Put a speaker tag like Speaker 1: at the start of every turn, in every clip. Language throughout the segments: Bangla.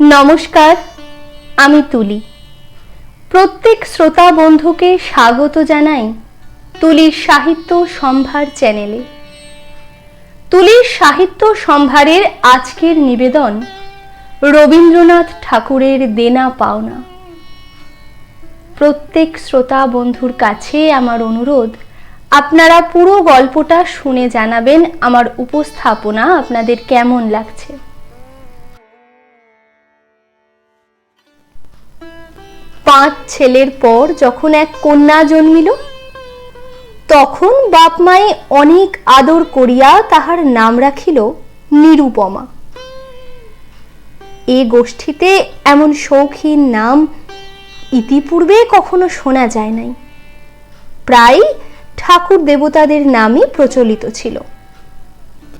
Speaker 1: নমস্কার, আমি তুলি। প্রত্যেক শ্রোতা বন্ধুকে স্বাগত জানাই তুলির সাহিত্য সম্ভার চ্যানেলে। তুলির সাহিত্য সম্ভারের আজকের নিবেদন রবীন্দ্রনাথ ঠাকুরের দেনা পাওনা। প্রত্যেক শ্রোতা বন্ধুর কাছে আমার অনুরোধ, আপনারা পুরো গল্পটা শুনে জানাবেন আমার উপস্থাপনা আপনাদের কেমন লাগছে। পাঁচ ছেলের পর যখন এক কন্যা জন্মিল, তখন বাপ মায়ে অনেক আদর করিয়া তাহার নাম রাখিল নিরুপমা। এ গোষ্ঠীতে এমন শৌখিন নাম ইতিপূর্বে কখনো শোনা যায় নাই। প্রায় ঠাকুর দেবতাদের নামই প্রচলিত ছিল।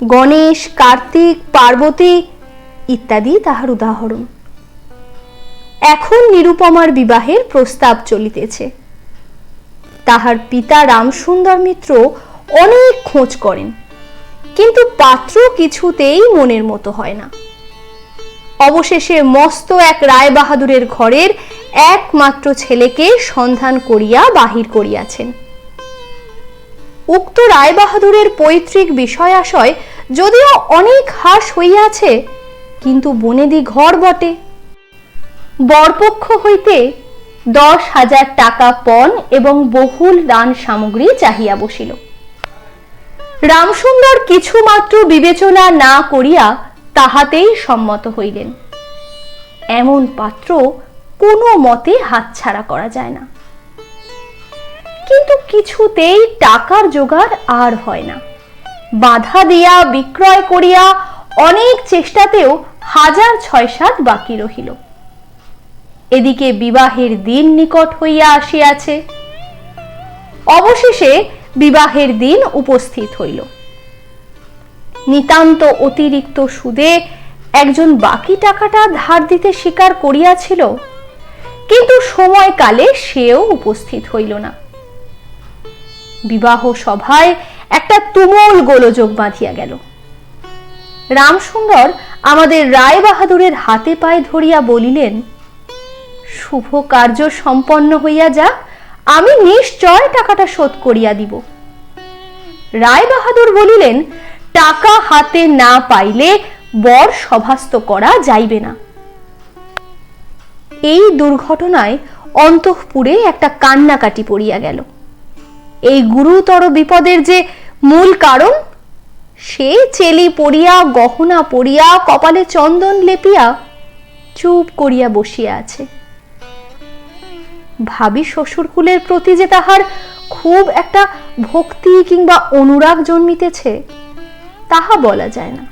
Speaker 1: গণেশ, কার্তিক, পার্বতী ইত্যাদি তাহার উদাহরণ। এখন নিরুপমার বিবাহের প্রস্তাব চলিতেছে। তাহার পিতা রামসুন্দর মিত্র অনেক খোঁজ করেন, কিন্তু পাত্র কিছুতেই মনের মতো হয় না। অবশেষে মস্ত এক রায় বাহাদুরের ঘরের একমাত্র ছেলেকে সন্ধান করিয়া বাহির করিয়াছেন। উক্ত রায় বাহাদুরের পৈতৃক বিষয়াশয় যদিও অনেক হ্রাস হইয়াছে, কিন্তু বনেদি ঘর বটে। বরপক্ষ হইতে দশ হাজার টাকা পণ এবং বহুল দান সামগ্রী চাহিয়া বসিল। রামসুন্দর কিছুমাত্র বিবেচনা না করিয়া তাহাতেই সম্মত হইলেন। এমন পাত্র কোনো মতে হাতছাড়া করা যায় না। কিন্তু কিছুতেই টাকার জোগাড় আর হয় না। বাধা দিয়া, বিক্রয় করিয়া অনেক চেষ্টাতেও হাজার ছয় সাত বাকি রহিল। এদিকে বিবাহের দিন নিকট হইয়া আসিয়াছে। অবশেষে বিবাহের দিন উপস্থিত হইল। নিতান্ত অতিরিক্ত সুদে একজন বাকি টাকাটা ধার দিতে স্বীকার করিয়াছিল, কিন্তু সময়কালে সেও উপস্থিত হইল না। বিবাহ সভায় একটা তুমুল গোলযোগ বাঁধিয়া গেল। রামসুন্দর আমাদের রায় বাহাদুরের হাতে পায়ে ধরিয়া বলিলেন শুভ কার্য সম্পন্ন হইয়া যাক, আমি নিশ্চয় টাকাটা শোধ করিয়া দিব। রায় বাহাদুর বলিলেন, টাকা হাতে না পাইলে বর সভাস্ত করা যাইবে না। এই দুর্ঘটনায় অন্তঃপুরে একটা কান্নাকাটি পড়িয়া গেল। এই গুরুতর বিপদের যে মূল কারণ, সে চেলি পড়িয়া, গহনা পড়িয়া, কপালে চন্দন লেপিয়া চুপ করিয়া বসিয়া আছে। ভাবি শ্বশুরকুলের প্রতি যে তাহার খুব একটা ভক্তি কিংবা অনুরাগ জন্মিতেছে, তাহা বলা যায় না।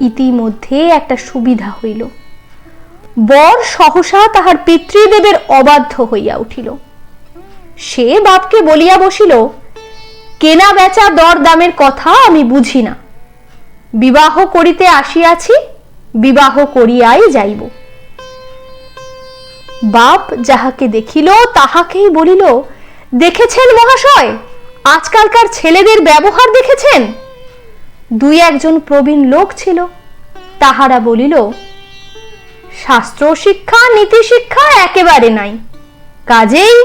Speaker 1: ইতিমধ্যে একটা সুবিধা হইল। বর সহসা তাহার পিতৃদেবের অবাধ্য হইয়া উঠিল। সে বাপকে বলিয়া বসিল, কেনা বেচা দর দামের কথা আমি বুঝি না। বিবাহ করিতে আসিয়াছি, বিবাহ করিয়াই যাইব। বাপ যাহাকে দেখিল, তাহাকেই বলিল, দেখেছেন মহাশয়, আজকালকার ছেলেদের ব্যবহার দেখেছেন? দুই একজন প্রবীণ লোক ছিল, তাহারা বলিল, শাস্ত্র শিক্ষা, নীতি শিক্ষা একেবারে নাই, কাজেই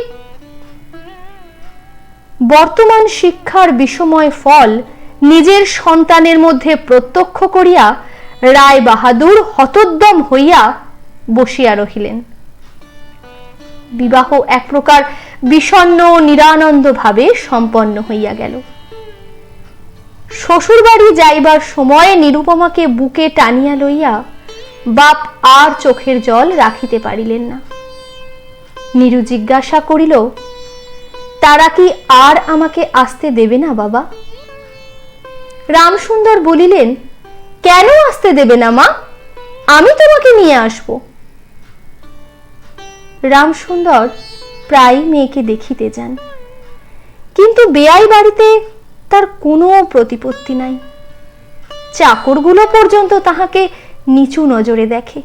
Speaker 1: বর্তমান শিক্ষার বিষময় ফল নিজের সন্তানের মধ্যে প্রত্যক্ষ করিয়া রায় বাহাদুর হতোদ্যম হইয়া বসিয়া রহিলেন। বিবাহ এক প্রকার বিষণ্ন নিরানন্দ ভাবে সম্পন্ন হইয়া গেল। শ্বশুরবাড়ি যাইবার সময় নিরুপমাকে বুকে টানিয়া লইয়া বাপ আর চোখের জল রাখিতে পারিলেন না। নিরু জিজ্ঞাসা করিল, তারা কি আর আমাকে আসতে দেবে না, বাবা? রামসুন্দর বলিলেন, কেন আসতে দেবে না মা? আমি তোমাকে নিয়ে আসব। রামসুন্দর প্রায় মেয়েকে দেখিতে যান। কিন্তু বেয়াই বাড়িতে তার কোনো প্রতিপত্তি নাই। চাকরগুলো পর্যন্ত তাহাকে নিচু নজরে দেখে।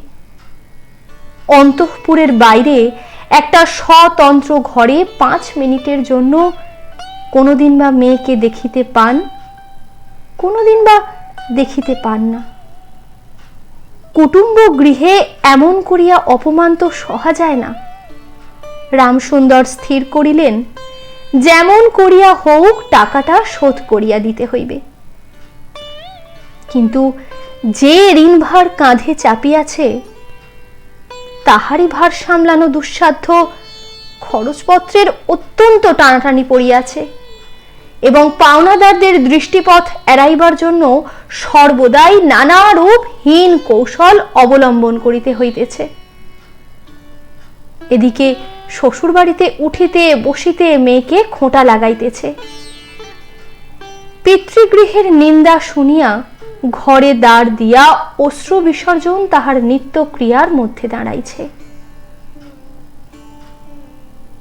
Speaker 1: অন্তঃপুরের বাইরে একটা স্বতন্ত্র ঘরে পাঁচ মিনিটের জন্য কোনোদিন বা মেয়েকে দেখিতে পান, কোনোদিন বা দেখিতে পান না। কুটুম্ব গৃহে এমন করিয়া অপমান তো সহা যায় না। রামসুন্দর স্থির করিলেন, যেমন করিয়া হোক টাকাটা শোধ করিয়া দিতে হইবে। কিন্তু যে ঋণভার কাঁধে চাপিয়াছে, তাহারই ভার সামলানো দুঃসাধ্য খরচপত্রের অত্যন্ত টানাটানি পড়িয়াছে এবং পাওনাদারদের দৃষ্টিপথ এড়াইবার জন্য সর্বদাই নানারূপ হীন কৌশল অবলম্বন করিতে হইতেছে। এদিকে শ্বশুরবাড়িতে উঠিতে বসিতে মেয়েকে খোঁটা লাগাইতেছে। পিতৃগৃহের নিন্দা শুনিয়া ঘরে দাঁড় দিয়া অশ্রু বিসর্জন তাহার নিত্য ক্রিয়ার মধ্যে দাঁড়াইছে।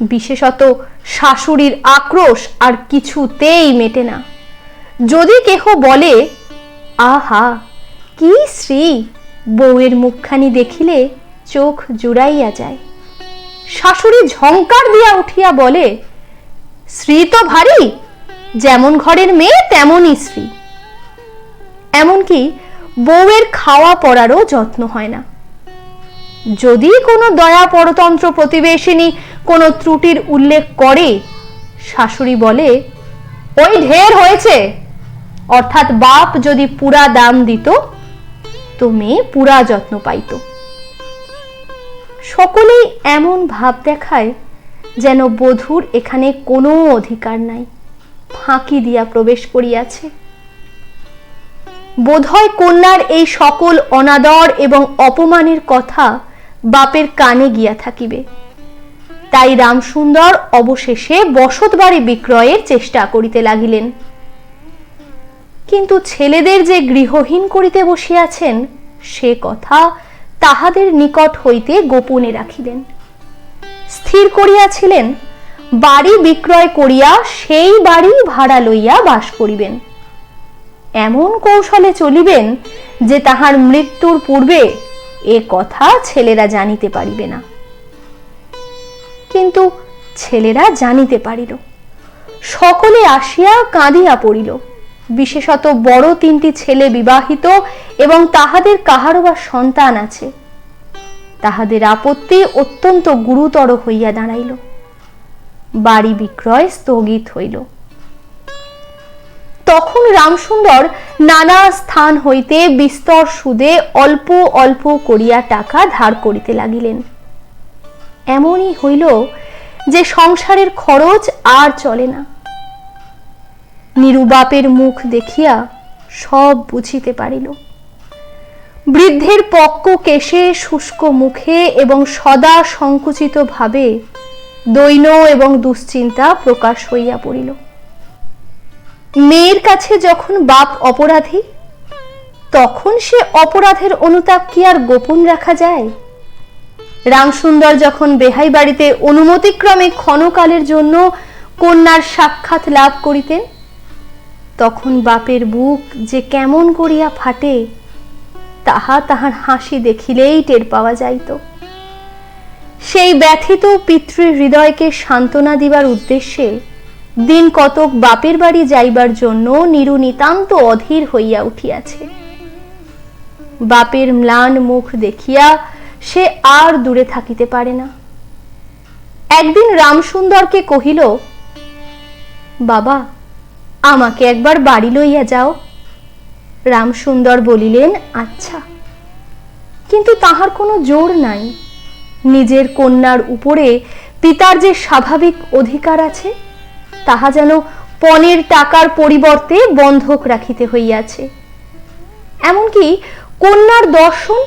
Speaker 1: বিশেষত শাশুড়ির আক্রোশ আর কিছুতেই মেটে না। যদি কেহ বলে, আহা, কি শ্রী বউয়ের মুখখানি দেখিলে চোখ জুড়াইয়া যায়। শাশুড়ি ঝংকার দিয়া উঠিয়া বলে শ্রী তো ভারী, যেমন ঘরের মেয়ে তেমনই শ্রী এমনকি বউয়ের খাওয়া পড়ারও যত্ন হয় না। যদি কোনো দয়া পরতন্ত্র প্রতিবেশিনী কোনো ত্রুটির উল্লেখ করে, শাশুড়ি বলে, ওই ঢের হয়েছে। অর্থাৎ বাপ যদি পুরা দাম দিত, তো মেয়ে পুরা যত্ন পাইত। সকলেই এমন ভাব দেখায় যেন বধূর এখানে কোনো অধিকার নাই। ফাঁকি দিয়া প্রবেশ করিয়াছে। বোধহয় কন্যার এই সকল অনাদর এবং অপমানের কথা বাপের কানে গিয়া থাকিবে। তাই রামসুন্দর অবশেষে বসত বাড়ি বিক্রয়ের চেষ্টা করিতে লাগিলেন। কিন্তু ছেলেদের যে গৃহহীন করিতে বসিয়াছেন, সে কথা তাহাদের নিকট হইতে গোপনে রাখিলেন। স্থির করিয়াছিলেন, বাড়ি বিক্রয় করিয়া সেই বাড়ি ভাড়া লইয়া বাস করিবেন। এমন কৌশলে চলিবেন যে তাহার মৃত্যুর পূর্বে এ কথা ছেলেরা জানিতে পারিবে না। কিন্তু ছেলেরা জানিতে পারিল। সকলে আসিয়া কাঁদিয়া পড়িল। বিশেষত বড় তিনটি ছেলে বিবাহিত এবং তাহাদের কাহারও বা সন্তান আছে। তাহাদের আপত্তি অত্যন্ত গুরুতর হইয়া দাঁড়াইল। বাড়ি বিক্রয় স্থগিত হইল। তখন রামসুন্দর নানা স্থান হইতে বিস্তর সুদে অল্প অল্প করিয়া টাকা ধার করিতে লাগিলেন। এমনই হইল যে সংসারের খরচ আর চলে না। নিরুবাপের মুখ দেখিয়া সব বুঝিতে পারিল। বৃদ্ধের পক্ক কেশে শুষ্ক মুখে এবং সদা সংকুচিত ভাবে দৈন এবং দুশ্চিন্তা প্রকাশ হইয়া পড়িল। মেয়ের কাছে যখন বাপ অপরাধী, তখন সে অপরাধের অনুতাপ কি আর গোপন রাখা যায়? রামসুন্দর যখন বেহাই বাড়িতে অনুমতিক্রমে ক্ষণকালের জন্য কন্যার সাক্ষাৎ লাভ করিতেন তখন বাপের বুক যে কেমন করিয়া ফাটে, তাহা তাহার হাসি দেখিলেই টের পাওয়া যাইত। সেই ব্যথিত পিতৃ হৃদয়কে সান্ত্বনা দিবার উদ্দেশ্যে দিন কতক বাপের বাড়ি যাইবার জন্য নিরু নিতান্ত অধীর হইয়া উঠিয়াছে। বাপের ম্লান মুখ দেখিয়া সে আর দূরে থাকিতে পারে না। একদিন রামসুন্দরকে কহিল, বাবা আমাকে একবার বাড়ি লইয়া যাও। রামসুন্দর বলিলেন আচ্ছা। কিন্তু তাহার কোনো জোর নাই। নিজের কন্যার উপরে পিতার যে স্বাভাবিক অধিকার আছে, তাহা যেন পণের টাকার পরিবর্তে বন্ধক রাখিতে হইয়াছে। এমনকি কন্যার দর্শন,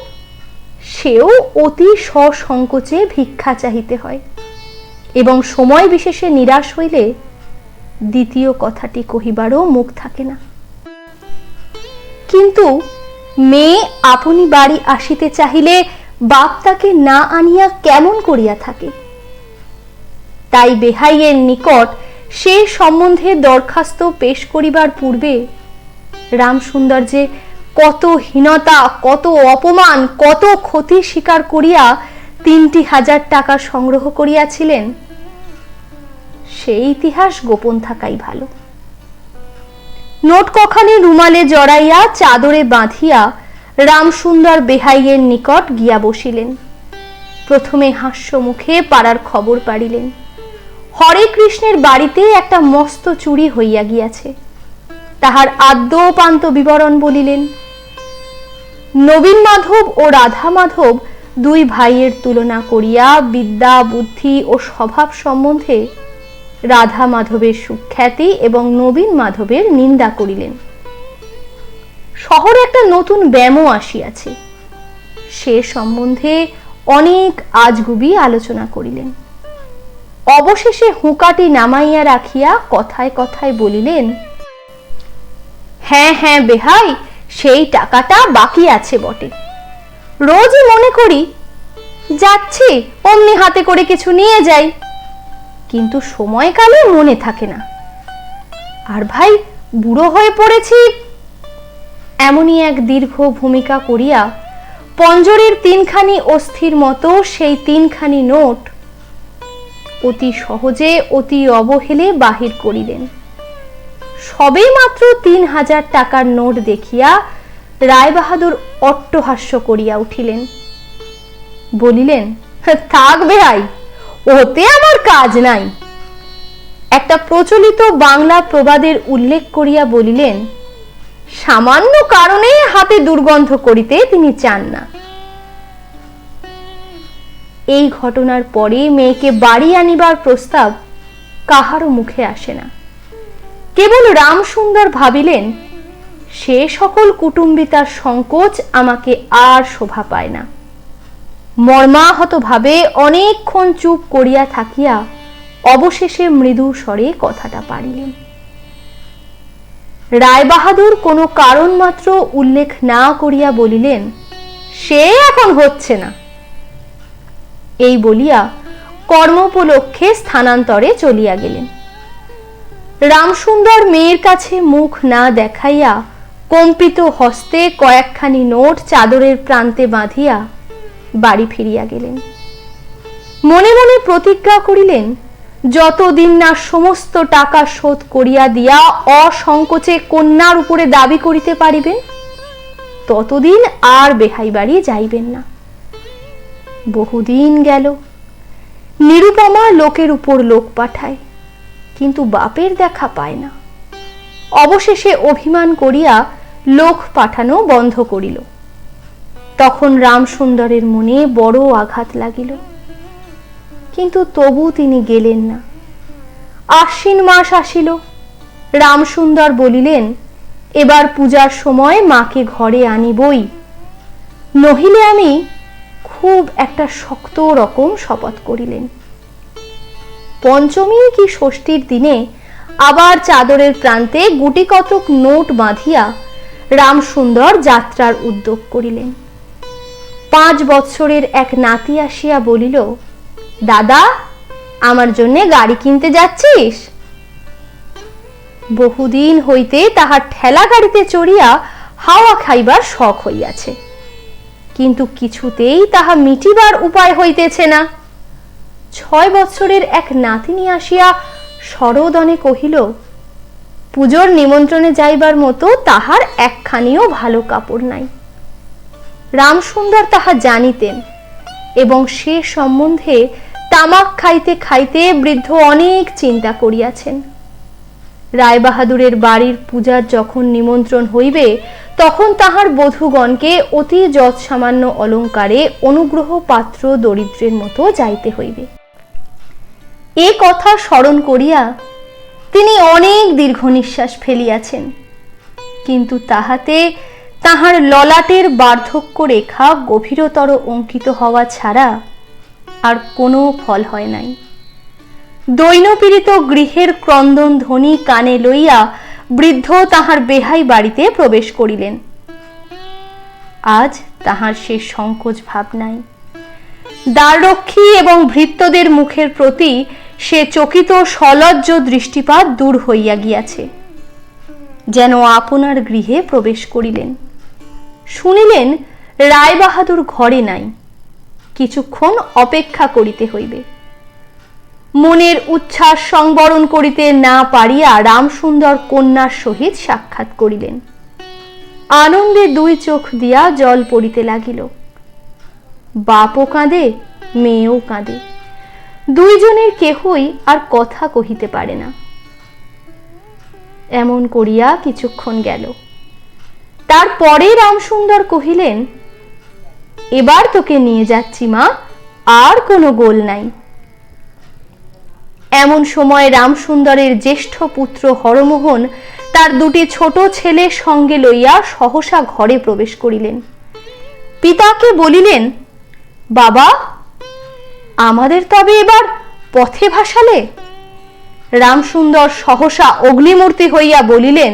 Speaker 1: সেও অতি সসংকোচে ভিক্ষা চাহিতে হয়। এবং সময় বিশেষে নিরাশ হইলে দ্বিতীয় কথাটি কহিবারও মুখ থাকে না। কিন্তু মেয়ে আপনি বাড়ি আসিতে চাহিলে বাপ তাকে না আনিয়া কেমন করিয়া থাকে? তাই বেহাইয়ের নিকট সে সম্বন্ধে দরখাস্ত পেশ করিবার পূর্বে রামসুন্দর যে কত হীনতা, কত অপমান, কত ক্ষতি স্বীকার করিয়া তিনটি হাজার টাকা সংগ্রহ করিয়াছিলেন সেই ইতিহাস গোপন থাকাই ভালো। নোট কখানি রুমালে জড়াইয়া চাদরে বাঁধিয়া রামসুন্দর বেহাইয়ের নিকট গিয়া বসিলেন। প্রথমে হাস্য মুখে পাড়ার খবর পাড়িলেন। হরে কৃষ্ণের বাড়িতে একটা মস্ত চুরি হইয়া গিয়াছে। তাহার আদ্যপান্ত বিবরণ বলিলেন, নবীন মাধব ও রাধা মাধব দুই ভাইয়ের তুলনা করিয়া বিদ্যা, বুদ্ধি ও স্বভাব সম্বন্ধে রাধা মাধবের সুখ্যাতি এবং নবীন মাধবের নিন্দা করিলেন। শহরে একটা নতুন ব্যামো আসিয়াছে। সে সম্বন্ধে অনেক আজগুবি আলোচনা করিলেন। অবশেষে হুঁকাটি নামাইয়া রাখিয়া কথায় কথায় বলিলেন হ্যাঁ হ্যাঁ বেহাই, সেই টাকাটা বাকি আছে বটে। রোজই মনে করি, যাচ্ছি, অমনি হাতে করে কিছু নিয়ে যাই। কিন্তু সময়কালে মনে থাকে না। আর ভাই, বুড়ো হয়ে পড়েছি? এমনই এক দীর্ঘ ভূমিকা করিয়া পঞ্জরের তিনখানি অস্থির মতো সেই তিনখানি নোট অতি সহজে অতি অবহেলে বাহির করিলেন। সবে মাত্র তিন হাজার টাকার নোট দেখিয়া রায়বাহাদুর অট্টহাস্য করিয়া উঠিলেন। বলিলেন, থাক বেহাই ওতে আমার কাজ নাই। একটা প্রচলিত বাংলা প্রবাদের উল্লেখ করিয়া বলিলেন, সামান্য কারণে হাতে দুর্গন্ধ করিতে তিনি চান না। এই ঘটনার পরে মেয়েকে বাড়ি আনিবার প্রস্তাব কাহারও মুখে আসে না। কেবল রামসুন্দর ভাবিলেন, সে সকল কুটুম্বিতার সংকোচ আমাকে আর শোভা পায় না। মর্মাহত ভাবে অনেকক্ষণ চুপ করিয়া থাকিয়া অবশেষে মৃদু স্বরে কথাটা পারিলেন রায়বাহাদুর কোনো কারণ মাত্র উল্লেখ না করিয়া বলিলেন, সে এখন হচ্ছে না। এই বলিয়া কর্মোপলক্ষে স্থানান্তরে চলিয়া গেলেন। রামসুন্দর মেয়ের কাছে মুখ না দেখাইয়া কম্পিত হস্তে কয়েকখানি নোট চাদরের প্রান্তে বাঁধিয়া বাড়ি ফিরিয়া গেলেন। মনে মনে প্রতিজ্ঞা করিলেন, যতদিন না সমস্ত টাকা শোধ করিয়া দিয়া অসংকোচে কন্যার উপরে দাবি করিতে পারিবেন ততদিন আর বেহাই বাড়ি যাইবেন না। বহুদিন গেল। নিরুপমা লোকের উপর লোক পাঠায়, কিন্তু বাপের দেখা পায় না। অবশেষে অভিমান করিয়া লোক পাঠানো বন্ধ করিল। তখন রামসুন্দরের মনে বড় আঘাত লাগিল। কিন্তু তবু তিনি গেলেন না। আশ্বিন মাস আসিল। রামসুন্দর বলিলেন, এবার পূজার সময় মাকে ঘরে আনিবই। নহিলে আমি খুব একটা শক্ত রকম শপথ করিলেন। পঞ্চমী কি ষষ্ঠীর দিনে আবার চাদরের প্রান্তে গুটি কতক নোট বাঁধিয়া রামসুন্দর যাত্রার উদ্যোগ করিলেন। পাঁচ বৎসরের এক নাতি আসিয়া বলিল, দাদা, আমার জন্য গাড়ি কিনতে যাচ্ছিস? বহুদিন হইতে তাহার ঠেলা গাড়িতে চড়িয়া হাওয়া খাইবার শখ হইয়াছে। কিন্তু কিছুতেই তাহা মিটিবার উপায় হইতেছে না। ছয় বৎসরের এক নাতিনি আসিয়া সরদনে কহিল, পুজোর নিমন্ত্রণে যাইবার মতো তাহার একখানিও ভালো কাপড় নাই। রামসুন্দর তাহা জানিতেন, এবং সে সম্বন্ধে তামাক খাইতে খাইতে বৃদ্ধ অনেক চিন্তা করিয়াছেন। রায়বাহাদুরের বাড়ির পূজার যখন নিমন্ত্রণ হইবে, তখন তাহার বধূগণকে অতি যৎসামান্য অলঙ্কারে অনুগ্রহ পাত্র দরিদ্রের মতো যাইতে হইবে। এ কথা স্মরণ করিয়া তিনি অনেক দীর্ঘ নিঃশ্বাস ফেলিয়াছেন, কিন্তু তাহাতে তাহার ললাটের বার্ধক্য রেখা গভীরতর অঙ্কিত হওয়া ছাড়া আর কোনো ফল হয় নাই। দৈনপীড়িত গৃহের ক্রন্দন ধ্বনি কানে লইয়া বৃদ্ধ তাহার বেহাই বাড়িতে প্রবেশ করিলেন। আজ তাহার সে সংকোচ ভাব নাই। দ্বাররক্ষী এবং ভৃত্যদের মুখের প্রতি সে চকিত সলজ্জ দৃষ্টিপাত দূর হইয়া গিয়াছে। যেন আপনার গৃহে প্রবেশ করিলেন। শুনিলেন, রায়বাহাদুর ঘরে নাই, কিছুক্ষণ অপেক্ষা করিতে হইবে। মনের উচ্ছ্বাস সংবরণ করিতে না পারিয়া রামসুন্দর কন্যার সহিত সাক্ষাৎ করিলেন। আনন্দে দুই চোখ দিয়া জল পড়িতে লাগিল। বাপও কাঁদে, মেয়েও কাঁদে। দুইজনের কেহই আর কথা কহিতে পারে না। এমন করিয়া কিছুক্ষণ গেল। তারপরে রামসুন্দর কহিলেন, এবার তোকে নিয়ে যাচ্ছি মা, আর কোনো গোল নাই। এমন সময় রামসুন্দরের জ্যেষ্ঠ পুত্র হরমোহন তার দুটি ছোট ছেলে সঙ্গে লইয়া সহসা ঘরে প্রবেশ করিলেন। পিতাকে বলিলেন, বাবা, আমাদের তবে এবার পথে ভাসালে? রামসুন্দর সহসা অগ্নিমূর্তি হইয়া বলিলেন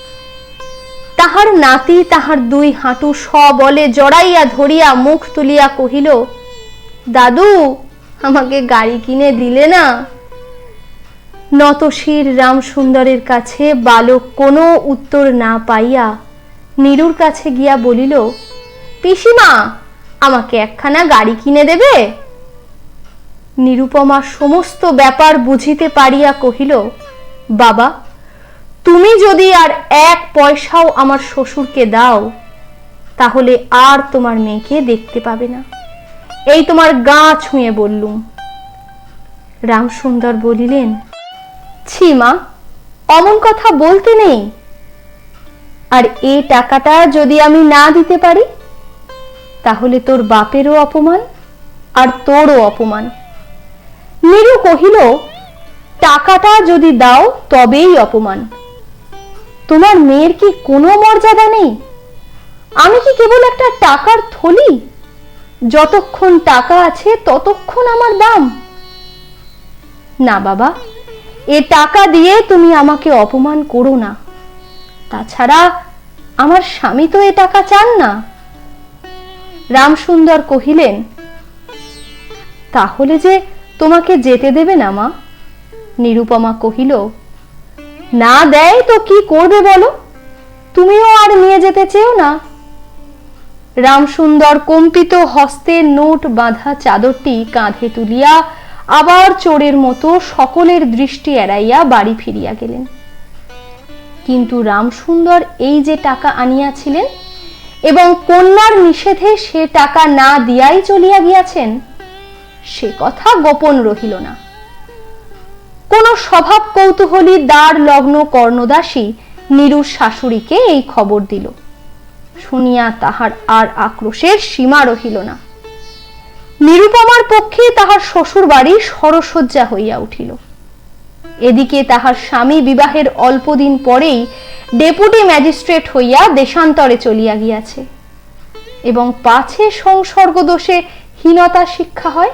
Speaker 1: তাহার নাতি তাহার দুই হাঁটু সবলে জড়াইয়া ধরিয়া মুখ তুলিয়া কহিল, দাদু, আমাকে গাড়ি কিনে দিলে না? নতশির রামসুন্দরের কাছে বালক কোনো উত্তর না পাইয়া নীরুর কাছে গিয়া বলিল, পিসিমা, আমাকে একখানা গাড়ি কিনে দেবে? নিরুপমা সমস্ত ব্যাপার বুঝিতে পারিয়া কহিল, বাবা তুমি যদি আর এক পয়সাও আমার শ্বশুরকে দাও, তাহলে আর তোমার মেয়েকে দেখতে পাবে না। এই তোমার গা ছুঁয়ে বললুম। রামসুন্দর বলিলেন, ছি মা, অমন কথা বলতে নেই। আর এই টাকাটা যদি আমি না দিতে পারি, তাহলে তোর বাপেরও অপমান আর তোরও অপমান। নীরু কহিল, টাকাটা যদি দাও, তবেই অপমান। তোমার মেয়ের কি কোনো মর্যাদা নেই? আমি কি কেবল একটা টাকার থলি? যতক্ষণ টাকা আছে ততক্ষণ আমার দাম। না বাবা, এ টাকা দিয়ে তুমি আমাকে অপমান করো না। তাছাড়া আমার স্বামী তো এ টাকা চান না। রামসুন্দর কহিলেন, তাহলে যে তোমাকে যেতে দেবে না মা? নিরুপমা কহিল না দেয় তো কি করবে বলো? তুমিও আর নিয়ে যেতে চেও না। রামসুন্দর কম্পিত হস্তে নোট বাঁধা চাদরটি কাঁধে তুলিয়া আবার চোরের মতো সকলের দৃষ্টি এড়াইয়া বাড়ি ফিরিয়া গেলেন। কিন্তু রামসুন্দর এই যে টাকা আনিয়াছিলেন এবং কন্যার নিষেধে সে টাকা না দিয়াই চলিয়া গিয়াছেন, সে কথা গোপন রহিল না। কোন স্বভাব কৌতূহলী, দ্বার লগ্ন কর্ণদাসী নিরুর শাশুড়িকে এই খবর দিল। শুনিয়া তাহার আর আক্রোশের সীমা রহিল না। নিরুপমার পক্ষে তাহার শ্বশুর বাড়ি সরসজ্জা হইয়া উঠিল। এদিকে তাহার স্বামী বিবাহের অল্পদিন পরেই ডেপুটি ম্যাজিস্ট্রেট হইয়া দেশান্তরে চলিয়া গিয়াছে এবং পাছে সংসর্গ দোষে হীনতা শিক্ষা হয়।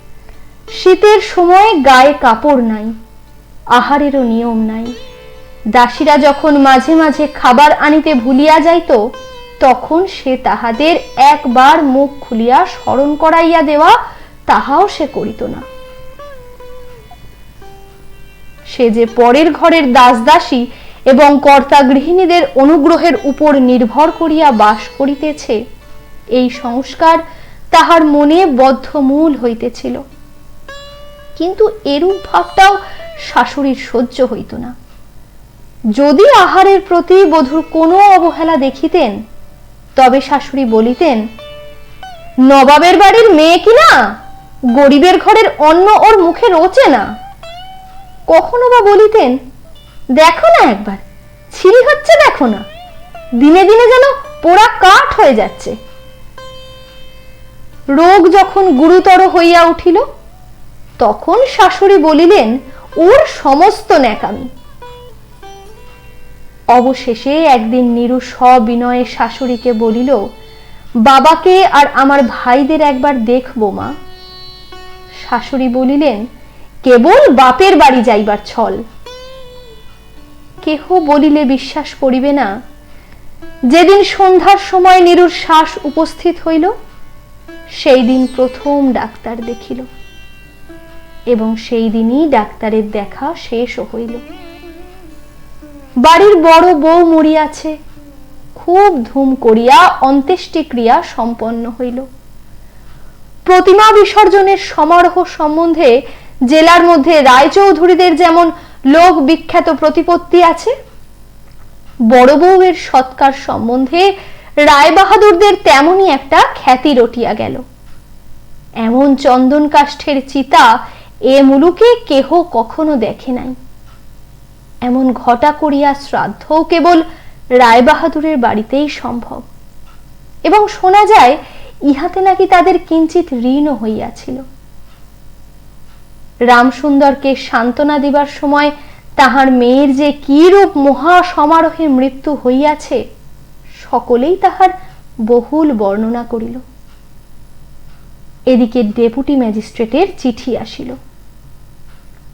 Speaker 1: শীতের সময় গায়ে কাপড় নাই, আহারেরও নিয়ম নাই। দাসীরা যখন মাঝে মাঝে খাবার আনিতে ভুলিয়া যাইত, তখন সে তাহাদের একবার মুখ খুলিয়া স্মরণ করাইয়া দেওয়া তাহাও সে করিত না। সে যে পরের ঘরের দাসদাসী এবং কর্তা গৃহিণীদের অনুগ্রহের উপর নির্ভর করিয়া বাস করিতেছে, এই সংস্কার তাহার মনে বদ্ধমূল হইতেছিল। কিন্তু এরূপ ভাবটাও শাশুড়ির সহ্য হইত না। যদি আহারের প্রতি বধুর কোনো অবহেলা দেখিতেন, তবে শাশুড়ি বলিতেন, নবাবের বাড়ির মেয়ে কিনা গরিবের ঘরের অন্ন ওর মুখে রোচে না। কখনো বা বলিতেন, দেখো না একবার, ছিঁড়ি হচ্ছে দেখো না, দিনে দিনে যেন পোড়া কাঠ হয়ে যাচ্ছে। রোগ যখন গুরুতর হইয়া উঠিল তখন শাশুড়ি বলিলেন, ওর সমস্ত ন্যাকামি। অবশেষে একদিন নীরু সবিনয়ে শাশুড়িকে বলিল, বাবাকে আর আমার ভাইদের একবার দেখব মা। শাশুড়ি বলিলেন, কেবল বাপের বাড়ি যাইবার ছল। কেহ বলিলে বিশ্বাস করিবে না। যেদিন সন্ধ্যার সময় নীরুর শ্বাস উপস্থিত হইল সেই দিন প্রথম ডাক্তার দেখিল। এবং সেই দিনই ডাক্তারের দেখা শেষও হইল। বাড়ির বড় বউ মরিয়াছে। খুব ধুম করিয়া অন্ত্যেষ্টিক্রিয়া সম্পন্ন হইল। প্রতিমা বিসর্জনের সমারোহ সম্বন্ধে জেলার মধ্যে রায়চৌধুরীদের যেমন লোক বিখ্যাত প্রতিপত্তি আছে, বড় বউয়ের সৎকার সম্বন্ধে রায়বাহাদুরদের তেমনই একটা খ্যাতি রটিয়া গেল। এমন চন্দন কাষ্ঠের চিতা এ মুলুকে কেহ কখনো দেখে নাই। এমন ঘটা করিয়া শ্রাদ্ধও কেবল রায়বাহাদুরের বাড়িতেই সম্ভব। এবং শোনা যায়, ইহাতে নাকি তাদের কিঞ্চিত ঋণও হইয়াছিল। রামসুন্দরকে সান্ত্বনা দিবার সময় তাহার মেয়ের যে কি রূপ মহা সমারোহে মৃত্যু হইয়াছে, সকলেই তাহার বহুল বর্ণনা করিল। এদিকে ডেপুটি ম্যাজিস্ট্রেটের চিঠি আসিল।